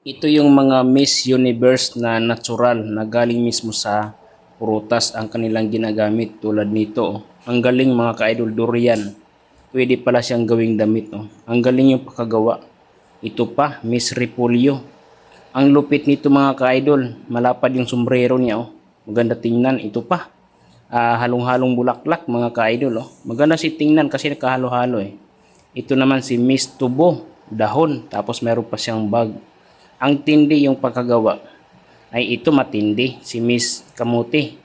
Ito yung mga Miss Universe na natural na galing mismo sa prutas ang kanilang ginagamit tulad nito. oh. Ang galing mga ka-idol durian. Pwede pala siyang gawing damit. Oh. Ang galing yung pakagawa. Ito pa, Miss Repolyo. Ang lupit nito mga ka-idol. Malapad yung sombrero niya. Oh. Maganda tingnan. Ito pa. Ah, halong-halong bulaklak mga ka-idol. Oh. Maganda si tingnan kasi nakahalo-halo eh. Ito naman si Miss Tubo. Dahon. Tapos meron pa siyang bag. Ang tindi yung pagkagawa. Ay ito matindi. Si Miss Kamuti.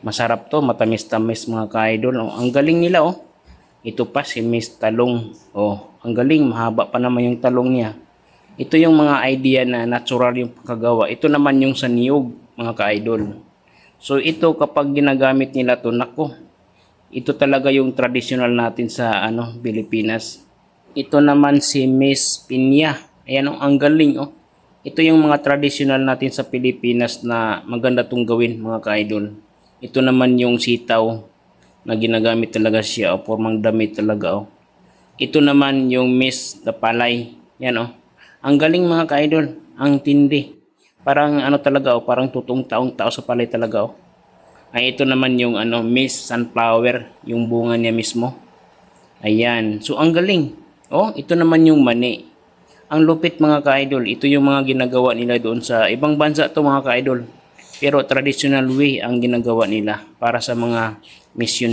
Masarap to. Matamis-tamis mga ka-idol. Oh. Ang galing nila oh. Ito pa si Miss Talong. Oh, ang galing. Mahaba pa naman yung talong niya. Ito yung mga idea na natural yung pagkagawa. Ito naman yung sa niyog, mga ka-idol. So ito kapag ginagamit nila to, nako, ito talaga yung traditional natin sa ano, Pilipinas. Ito naman si Miss Pinya. Ayan oh, ang galing oh. Ito yung mga traditional natin sa Pilipinas na maganda tong gawin mga ka-idol. Ito naman yung sitaw na ginagamit talaga siya o formang damit talaga oh. Ito naman yung Miss na palay. Yan oh. Ang galing mga ka-idol. Ang tindi. Parang ano talaga oh, parang totoong taong tao sa palay talaga oh. Ay ito naman yung ano Miss Sunflower, yung bunga niya mismo. Ayan. So ang galing. Oh, ito naman yung mani. Ang lupit mga ka-idol. Ito yung mga ginagawa nila doon sa ibang bansa to mga ka-idol. Pero traditional way ang ginagawa nila para sa mga Miss Universe.